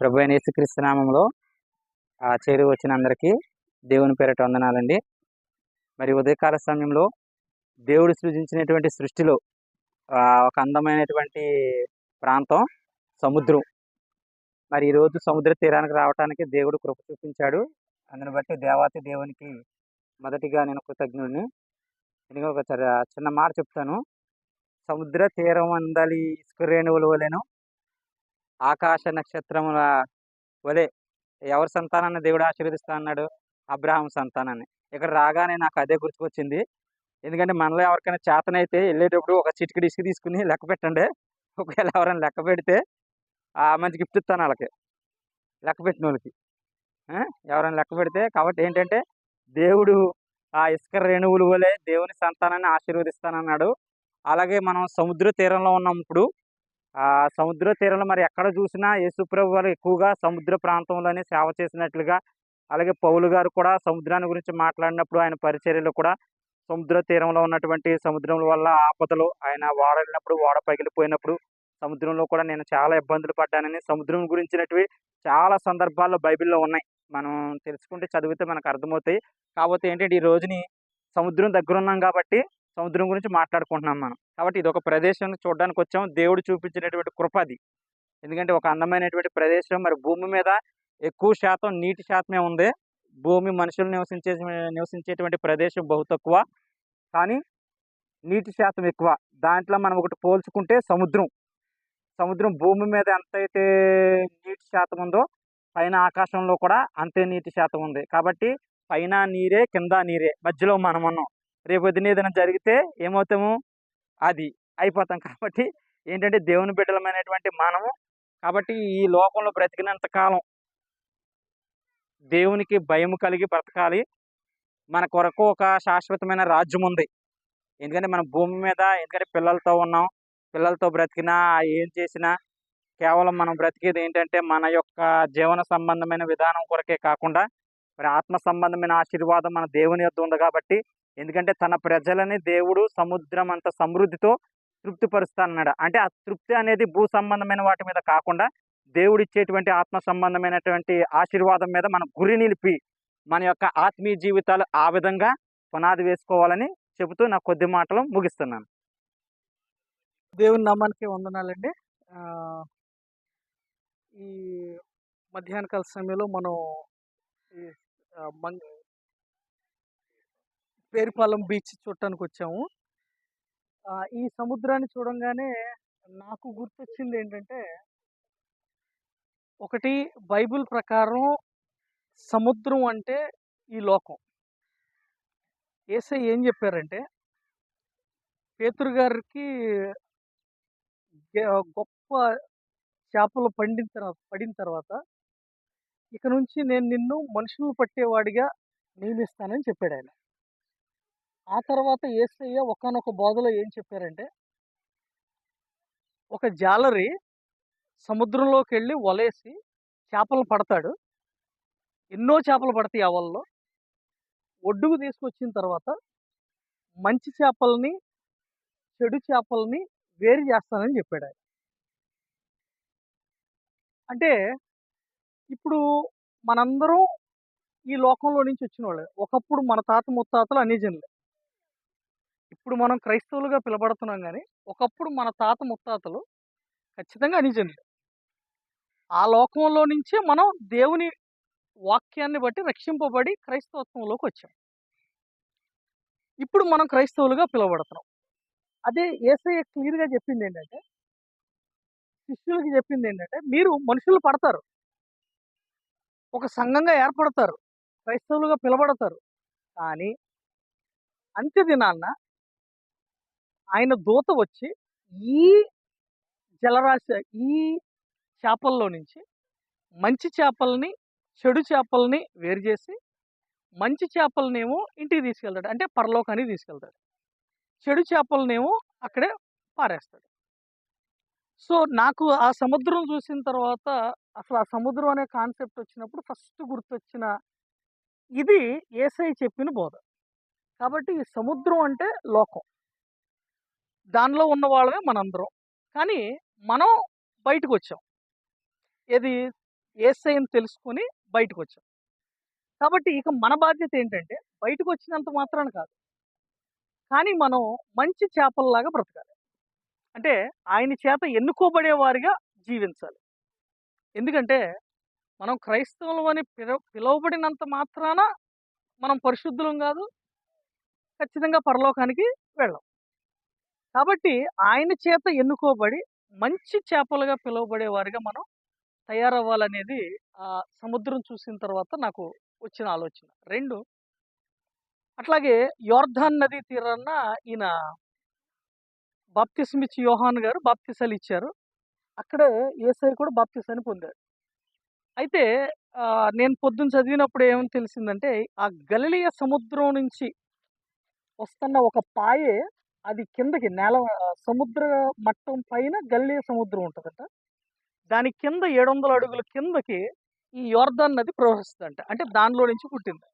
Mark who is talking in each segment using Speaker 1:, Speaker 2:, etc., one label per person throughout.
Speaker 1: ప్రభు అయిన యేసుక్రీస్తునామంలో ఆ చేరి వచ్చిన అందరికీ దేవుని పేరట వందనాలండి. మరి ఉదయకాల సమయంలో దేవుడు సృజించినటువంటి సృష్టిలో ఒక అందమైనటువంటి ప్రాంతం సముద్రం. మరి ఈరోజు సముద్ర తీరానికి రావడానికి దేవుడు కృప చూపించాడు. అందుని బట్టి దేవాతి దేవునికి మొదటిగా నేను కృతజ్ఞుడిని. నేను ఒక చిన్న మాట చెప్తాను. సముద్ర తీరం అందలి ఇసుక రేణువులు వలెను ఆకాశ నక్షత్రముల వలె ఎవరి సంతానాన్ని దేవుడు ఆశీర్వదిస్తా అన్నాడు? అబ్రహాం సంతానాన్ని. ఇక్కడ రాగానే నాకు అదే గుర్తుకొచ్చింది. ఎందుకంటే మనలో ఎవరికైనా చేతనైతే వెళ్ళేటప్పుడు ఒక చిటికి ఇసుక తీసుకుని లెక్క పెట్టండి. ఒకవేళ ఎవరైనా లెక్క పెడితే ఆ మంచి గిఫ్ట్ ఇస్తాను వాళ్ళకి. లెక్క పెట్టిన వాళ్ళకి. ఎవరైనా లెక్క పెడితే కాబట్టి ఏంటంటే దేవుడు ఆ ఇసుక రేణువులు వలె దేవుని సంతానాన్ని ఆశీర్వదిస్తానన్నాడు. అలాగే మనం సముద్ర తీరంలో ఉన్నప్పుడు సముద్ర తీరంలో మరి ఎక్కడ చూసినా యేసుప్రభు వారు ఎక్కువగా సముద్ర ప్రాంతంలోనే సేవ చేసినట్లుగా అలాగే పౌలు గారు కూడా సముద్రాన్ని గురించి మాట్లాడినప్పుడు ఆయన పరిచర్యలు కూడా సముద్ర తీరంలో ఉన్నటువంటి సముద్రం వల్ల ఆపదలు ఆయన ఓడ వెళ్ళినప్పుడు ఓడ పగిలిపోయినప్పుడు సముద్రంలో కూడా నేను చాలా ఇబ్బందులు పడ్డానని సముద్రం గురించినటివి చాలా సందర్భాల్లో బైబిల్లో ఉన్నాయి. మనం తెలుసుకుంటే చదివితే మనకు అర్థమవుతాయి. కాకపోతే ఏంటంటే ఈ రోజుని సముద్రం దగ్గర ఉన్నాం కాబట్టి సముద్రం గురించి మాట్లాడుకుంటున్నాం మనం. కాబట్టి ఇది ఒక ప్రదేశం చూడడానికి వచ్చాం దేవుడు చూపించినటువంటి కృపది ఎందుకంటే ఒక అందమైనటువంటి ప్రదేశం. మరి భూమి మీద ఎక్కువ శాతం నీటి శాతమే ఉంది. భూమి మనుషులు నివసించే నివసించేటువంటి ప్రదేశం బహు తక్కువ. కానీ నీటి శాతం ఎక్కువ. దాంట్లో మనం ఒకటి పోల్చుకుంటే సముద్రం. సముద్రం భూమి మీద ఎంతైతే నీటి శాతం ఉందో పైన ఆకాశంలో కూడా అంతే నీటి శాతం ఉంది. కాబట్టి పైన నీరే కింద నీరే. మధ్యలో మనం ఉన్నాం. రేపు పొద్దున ఏదైనా జరిగితే ఏమవుతాము? అది అయిపోతాం కాబట్టి ఏంటంటే దేవుని బిడ్డలమైనటువంటి మనము కాబట్టి ఈ లోకంలో బ్రతికినంత కాలం దేవునికి భయం కలిగి బ్రతకాలి. మన కొరకు ఒక శాశ్వతమైన రాజ్యం ఉంది. ఎందుకంటే మన భూమి మీద ఎందుకంటే పిల్లలతో ఉన్నాం. పిల్లలతో బ్రతికినా ఏం చేసినా కేవలం మనం బ్రతికేది ఏంటంటే మన యొక్క జీవన సంబంధమైన విధానం కొరకే కాకుండా మరి ఆత్మ సంబంధమైన ఆశీర్వాదం మన దేవుని యొద్ ఉంది కాబట్టి ఎందుకంటే తన ప్రజలని దేవుడు సముద్రం అంత సమృద్ధితో తృప్తిపరుస్తానన్నాడు. అంటే ఆ తృప్తి అనేది భూ సంబంధమైన వాటి మీద కాకుండా దేవుడు ఇచ్చేటువంటి ఆత్మ సంబంధమైనటువంటి ఆశీర్వాదం మీద మన గురి నిలిపి మన యొక్క ఆత్మీయ జీవితాలు ఆ విధంగా పునాది వేసుకోవాలని చెబుతూ నా కొద్ది మాటలు ముగిస్తున్నాను.
Speaker 2: దేవుని నామానికి వందనాలండి. ఈ మధ్యాహ్న కాల సమయంలో మనం ఈ పేరుపాలెం బీచ్ చూడటానికి వచ్చాము ఈ సముద్రాన్ని చూడంగానే నాకు గుర్తొచ్చింది ఏంటంటే ఒకటి బైబిల్ ప్రకారం సముద్రం అంటే ఈ లోకం. ఏసై ఏం చెప్పారంటే పేతురు గారికి గొప్ప చేపలు పండిన తర్వాత పడిన తర్వాత ఇక నుంచి నేను నిన్ను మనుషులు పట్టేవాడిగా నియమిస్తానని చెప్పాడు ఆయన ఆ తర్వాత ఏసయ్య ఒకనొక బోధలో ఏం చెప్పారంటే ఒక జాలరి సముద్రంలోకి వెళ్ళి వలేసి చేపలు పడతాడు. ఎన్నో చేపలు పడతాయి ఆ వలలో. ఒడ్డుకు తీసుకొచ్చిన తర్వాత మంచి చేపల్ని చెడు చేపల్ని వేరు చేస్తానని చెప్పాడు ఆయన. అంటే ఇప్పుడు మనందరం ఈ లోకంలో నుంచి వచ్చిన వాళ్ళే ఒకప్పుడు మన తాత ముత్తాతలు అనేజనులే ఇప్పుడు మనం క్రైస్తవులుగా పిలబడుతున్నాం కానీ ఒకప్పుడు మన తాత ముత్తాతలు ఖచ్చితంగా అనేజనులే ఆ లోకంలో నుంచే మనం దేవుని వాక్యాన్ని బట్టి రక్షింపబడి క్రైస్తవత్వంలోకి వచ్చాం. ఇప్పుడు మనం క్రైస్తవులుగా పిలువబడుతున్నాం. అదే ఏసయ్య క్లియర్గా చెప్పింది ఏంటంటే శిష్యులకి చెప్పింది ఏంటంటే మీరు మనుషులు పడతారు. ఒక సంఘంగా ఏర్పడతారు. క్రైస్తవులుగా పిలబడతారు. కానీ అంత్య దినాన్న ఆయన దూత వచ్చి ఈ జలరాశి ఈ చేపల్లో నుంచి మంచి చేపల్ని చెడు చేపల్ని వేరు చేసి మంచి చేపలనేమో ఇంటికి తీసుకెళ్తాడు. అంటే పరలోకానికి తీసుకెళ్తాడు. చెడు చేపలనేమో అక్కడే పారేస్తాడు. సో నాకు ఆ సముద్రం చూసిన తర్వాత అసలు ఆ సముద్రం అనే కాన్సెప్ట్ వచ్చినప్పుడు ఫస్ట్ గుర్తొచ్చిన ఇది ఏసై చెప్పిన బోధ. కాబట్టి ఈ సముద్రం అంటే లోకం. దానిలో ఉన్న వాళ్ళమే మనందరం. కానీ మనం బయటకు వచ్చాం ఏది ఏసైని తెలుసుకొని బయటకు వచ్చాం కాబట్టి ఇక మన బాధ్యత ఏంటంటే బయటకు వచ్చినంత మాత్రాన కాదు. కానీ మనం మంచి చేపల్లాగా బ్రతకాలి. అంటే ఆయన చేత ఎన్నుకోబడే వారిగా జీవించాలి. ఎందుకంటే మనం క్రైస్తవులు అని పిలువబడినంత మాత్రాన మనం పరిశుద్ధులం కాదు. ఖచ్చితంగా పరలోకానికి వెళ్ళాం. కాబట్టి ఆయన చేత ఎన్నుకోబడి మంచి చేపలుగా పిలువబడే వారిగా మనం తయారవ్వాలనేది ఆ సముద్రం చూసిన తర్వాత నాకు వచ్చిన ఆలోచన. రెండు అట్లాగే యోర్ధాన్ నది తీరాన ఈయన బాప్తిసమిచ్చి యోహాన్ గారు బాప్తిసాలు ఇచ్చారు. అక్కడ ఏసై కూడా బాప్తిసాన్ని పొందాడు అయితే నేను పొద్దున్న చదివినప్పుడు ఏమని తెలిసిందంటే ఆ గలిలియ సముద్రం నుంచి వస్తున్న ఒక పాయే అది కిందకి నేల సముద్ర మట్టం పైన గల్లీ సముద్రం ఉంటుందంట. దాని కింద ఏడు వందల అడుగుల కిందకి ఈ యోర్దాన్ నది ప్రవహిస్తుందంట. అంటే దానిలో నుంచి పుట్టింది.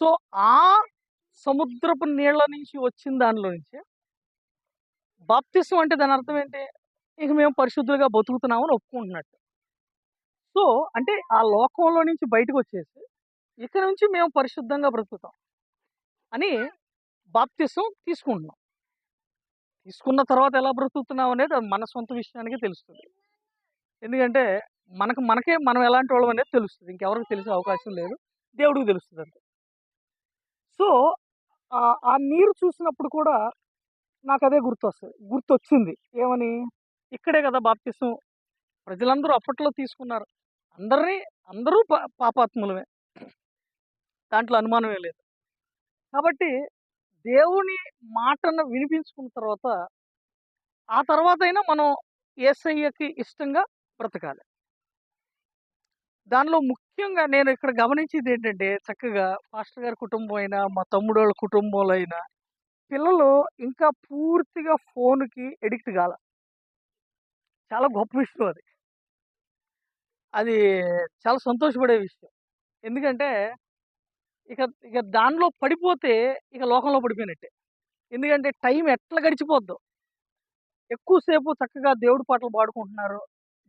Speaker 2: సో ఆ సముద్రపు నీళ్ళ నుంచి వచ్చిన దానిలో నుంచి బాప్తిసం అంటే దాని అర్థం ఏంటి? ఇక మేము పరిశుద్ధులుగా బతుకుతున్నామని ఒప్పుకుంటున్నట్టు. సో అంటే ఆ లోకంలో నుంచి బయటకు వచ్చేసి ఇక నుంచి మేము పరిశుద్ధంగా బ్రతుకుతాం అని బాప్తిసం తీసుకుంటున్నాం. తీసుకున్న తర్వాత ఎలా బ్రతుకుతున్నాం అనేది అది మన సొంత విషయానికి తెలుస్తుంది. ఎందుకంటే మనకు మనకే మనం ఎలాంటి వాళ్ళం అనేది తెలుస్తుంది. ఇంకెవరికి తెలిసే అవకాశం లేదు. దేవుడికి తెలుస్తుంది అంతే. సో ఆ- నీరు చూసినప్పుడు కూడా నాకు అదే గుర్తొస్తుంది. గుర్తొచ్చింది. ఏమని? ఇక్కడే కదా బాప్తిసం. ప్రజలందరూ అప్పట్లో తీసుకున్నారు. అందరినీ అందరూ పా పాపాత్ములమే. దాంట్లో అనుమానమే లేదు. కాబట్టి దేవుని మాటను వినిపించుకున్న తర్వాత ఆ తర్వాత అయినా మనం ఏసయ్యకి ఇష్టంగా బ్రతకాలి. దానిలో ముఖ్యంగా నేను ఇక్కడ గమనించేది ఏంటంటే చక్కగా పాస్టర్ గారి కుటుంబం అయినా మా తమ్ముడు వాళ్ళ కుటుంబంలో అయినా పిల్లలు ఇంకా పూర్తిగా ఫోన్కి ఎడిక్ట్ కాల. చాలా గొప్ప విషయం అది. అది చాలా సంతోషపడే విషయం. ఎందుకంటే ఇక ఇక దానిలో పడిపోతే ఇక లోకంలో పడిపోయినట్టే. ఎందుకంటే టైం ఎట్లా గడిచిపోద్దో. ఎక్కువసేపు చక్కగా దేవుడి పాటలు పాడుకుంటున్నారు.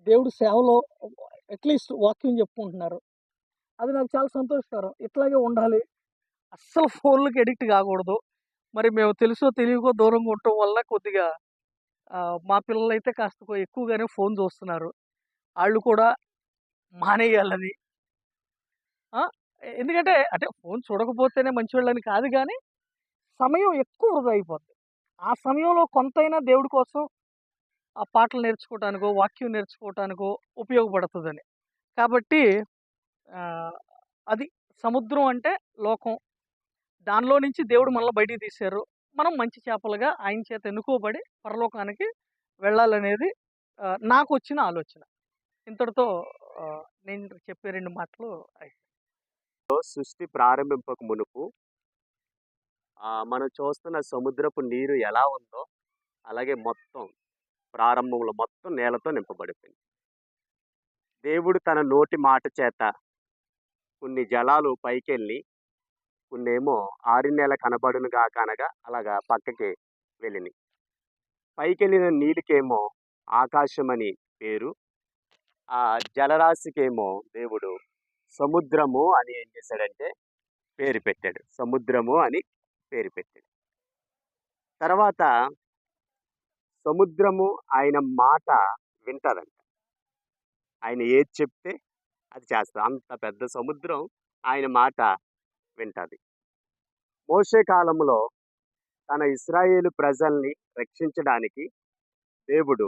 Speaker 2: దేవుడి సేవలో అట్లీస్ట్ వాక్యం చెప్పుకుంటున్నారు. అది నాకు చాలా సంతోషకరం. ఇట్లాగే ఉండాలి. అస్సలు ఫోన్లకు ఎడిక్ట్ కాకూడదు. మరి మేము తెలుసో తెలియకో దూరంగా ఉండటం వల్ల కొద్దిగా మా పిల్లలు అయితే కాస్త ఎక్కువగానే ఫోన్ చూస్తున్నారు. వాళ్ళు కూడా మానేయాలని. ఎందుకంటే అంటే ఫోన్ చూడకపోతేనే మంచి మంచివాళ్ళని కాదు కానీ సమయం ఎక్కువ వృధా అయిపోద్ది. ఆ సమయంలో కొంతైనా దేవుడి కోసం ఆ పాటలు నేర్చుకోవటానికో వాక్యం నేర్చుకోవటానికో ఉపయోగపడుతుందని. కాబట్టి అది సముద్రం అంటే లోకం. దానిలో నుంచి దేవుడు మనల్ని బయటికి తీశారు. మనం మంచి చేపలుగా ఆయన చేత ఎన్నుకోబడి పరలోకానికి వెళ్ళాలనేది నాకు వచ్చిన ఆలోచన. ఇంతటితో నేను చెప్పే రెండు మాటలు అయితే
Speaker 3: సృష్టి ప్రారంభింపక మునుపు మనం చూస్తున్న సముద్రపు నీరు ఎలా ఉందో అలాగే మొత్తం ప్రారంభంలో మొత్తం నేలతో నింపబడిపోయింది. దేవుడు తన నోటి మాట చేత కొన్ని జలాలు పైకెళ్ళి కొన్నేమో ఆరి నేల కనబడును గాక కనగా అలాగా పక్కకి వెళ్ళినాయి. పైకెళ్ళిన నీళ్ళకేమో ఆకాశం అని పేరు ఆ జలరాశికేమో దేవుడు సముద్రము అని ఏం చేశాడంటే పేరు పెట్టాడు. సముద్రము అని పేరు పెట్టాడు. తర్వాత సముద్రము ఆయన మాట వింటదంట. ఆయన ఏది చెప్తే అది చేస్తుంది అంత పెద్ద సముద్రం ఆయన మాట వింటుంది. మోసే కాలంలో తన ఇస్రాయేలు ప్రజల్ని రక్షించడానికి దేవుడు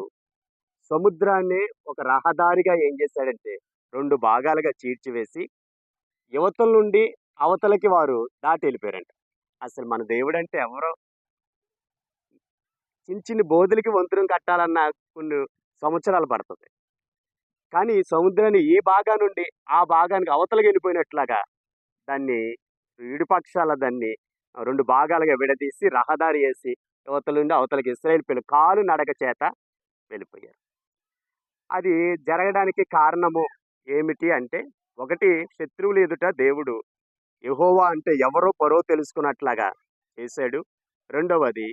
Speaker 3: సముద్రాన్ని ఒక రహదారిగా ఏం చేశాడంటే రెండు భాగాలుగా చీర్చివేసి యువతల నుండి అవతలకి వారు దాటి వెళ్ళిపోయారంట అసలు మన దేవుడు అంటే ఎవరో? చిన్న చిన్న బోధులకి వంతులను కట్టాలన్న కొన్ని సంవత్సరాలు పడుతుంది. కానీ సముద్రాన్ని ఈ భాగా నుండి ఆ భాగానికి అవతలకి వెళ్ళిపోయినట్లాగా దాన్ని ఇడుపక్షాల దాన్ని రెండు భాగాలుగా విడదీసి రహదారి వేసి యువతల నుండి అవతలకి ఇస్రాయేల్ పిల్లలు కాలు నడక చేత వెళ్ళిపోయారు. అది జరగడానికి కారణము ఏమిటి అంటే ఒకటి శత్రువులు ఎదుట దేవుడు యహోవా అంటే ఎవరో పరో తెలుసుకున్నట్లాగా చేశాడు. రెండవది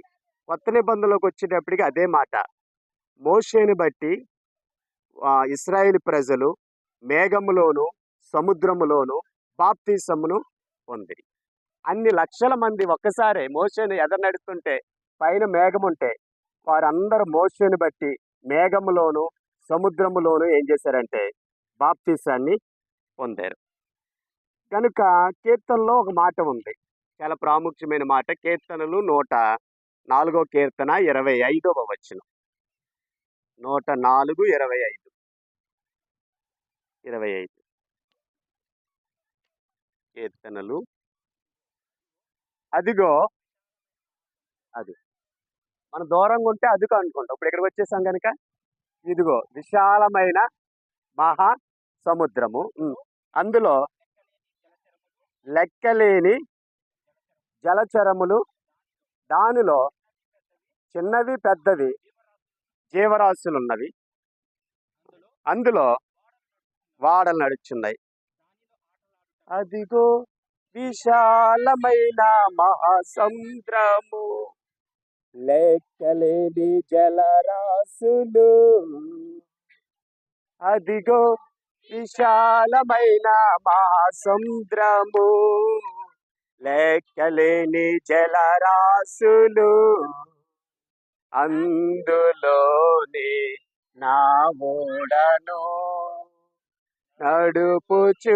Speaker 3: కొత్త నిబంధనలోకి వచ్చేటప్పటికి అదే మాట. మోషేని బట్టి ఇస్రాయేల్ ప్రజలు మేఘములోను సముద్రములోను బాప్తీసమును పొంది. అన్ని లక్షల మంది ఒక్కసారే మోషేని ఎదర నడుస్తుంటే పైన మేఘం ఉంటే వారందరూ మోషేని బట్టి మేఘములోను సముద్రములోను ఏం చేశారంటే బాప్తీసాన్ని పొందారు. కనుక కీర్తనలో ఒక మాట ఉంది. చాలా ప్రాముఖ్యమైన మాట. కీర్తనలు నూట నాలుగో కీర్తన ఇరవై ఐదవ వచనం. నూట నాలుగు ఇరవై ఐదు. ఇరవై ఐదు. కీర్తనలు. అదిగో. అది. మన దూరంగా ఉంటే అదిగో అనుకుంటాం. ఇప్పుడు ఇక్కడికి వచ్చేసాం కనుక ఇదిగో. విశాలమైన మహా సముద్రము. అందులో లెక్కలేని జలచరములు దానిలో చిన్నవి పెద్దవి జీవరాశులు ఉన్నవి అందులో వాడలు నడుచున్నాయి. అదిగో విశాలమైన మహాసముద్రము. లెక్కలేని జలరాశులు. అదిగో విశాలమైన మహాసముద్రము. లెక్కలేని జలరాశులు అందులోని నా ఓడను నడుపుచున్నావు.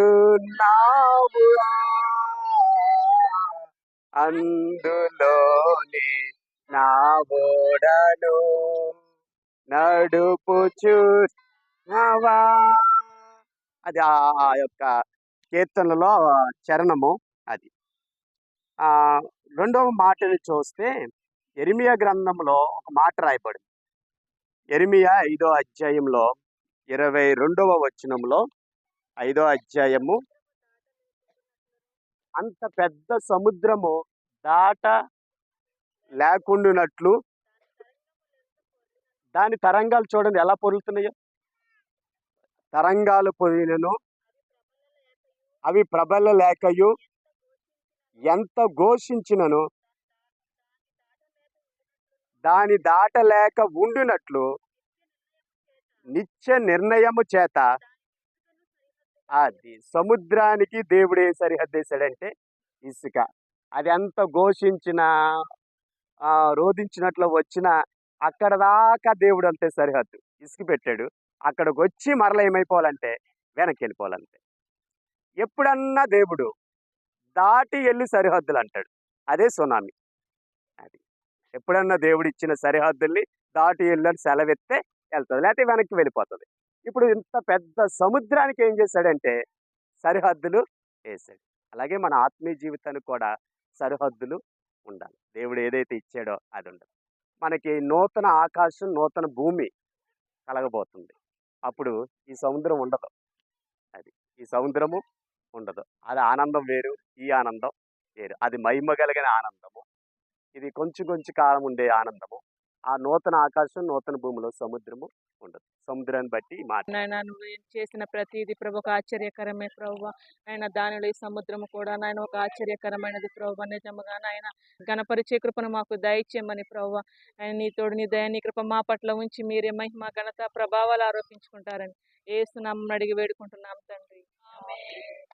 Speaker 3: అందులోని నా ఓడను నడుపుచున్నావా? అది ఆ ఆ యొక్క కీర్తనలో చరణము అది. రెండవ మాటని చూస్తే ఎరిమియా గ్రంథంలో ఒక మాట రాయబడింది. ఎరిమియా ఐదో అధ్యాయంలో ఇరవై రెండవ వచనంలో ఐదో అధ్యాయము అంత పెద్ద సముద్రము దాట లేకుండానట్లు దాని తరంగాలు చూడండి ఎలా పొరులుతున్నాయో. తరంగాలు పొదిలను అవి ప్రబల లేకయు ఎంత ఘోషించినను. దాని దాటలేక ఉండినట్లు నిత్య నిర్ణయము చేత అది సముద్రానికి దేవుడు ఏ సరిహద్దు వేశాడంటే ఇసుక. అది ఎంత ఘోషించిన రోధించినట్లు వచ్చిన అక్కడ దాకా దేవుడు అంతే సరిహద్దు. ఇసుక పెట్టాడు. అక్కడికి వచ్చి మరల ఏమైపోవాలంటే వెనక్కి వెళ్ళిపోవాలంటే ఎప్పుడన్నా దేవుడు దాటి వెళ్ళి సరిహద్దులు అంటాడు అదే సునామీ. అది. ఎప్పుడన్నా దేవుడు ఇచ్చిన సరిహద్దుల్ని దాటి వెళ్ళని సెలవెత్తే వెళ్తుంది. లేకపోతే వెనక్కి వెళ్ళిపోతుంది. ఇప్పుడు ఇంత పెద్ద సముద్రానికి ఏం చేశాడంటే సరిహద్దులు వేసాడు అలాగే మన ఆత్మీయ జీవితానికి కూడా సరిహద్దులు ఉండాలి. దేవుడు ఏదైతే ఇచ్చాడో అది ఉండదు మనకి నూతన ఆకాశం నూతన భూమి కలగబోతుంది. అప్పుడు ఈ సముద్రం ఉండదు. అది ఈ సముద్రము ఉండదు. అది ఆనందం వేరు ఈ ఆనందం వేరు. అది మహిమ కలిగిన ఆనందము. ఇది కొంచెం కొంచెం కాలం ఉండే ఆనందము. ఆ నూతన ఆకాశం నూతన భూమిలో సముద్రము ఉండదు. సముద్రాన్ని బట్టి
Speaker 4: నాయన నువ్వు ఏం చేసిన ప్రతిదీ ప్రభు ఒక ఆశ్చర్యకరమే ప్రభు. ఆయన దానిలో ఈ సముద్రము కూడా నాయన ఒక ఆశ్చర్యకరమైనది ప్రభు. నిజముగా నాయన గణపరిచే కృపను మాకు దయచేయమని ప్రభు. ఆయన నీ తోడు నీ దయ నీ కృప మా పట్ల ఉంచి మీరే మహిమ ఘనత ప్రభావాలు ఆరోపించుకుంటారని ఏసునామం అడిగి వేడుకుంటున్నాం తండ్రి. ఆమేన్.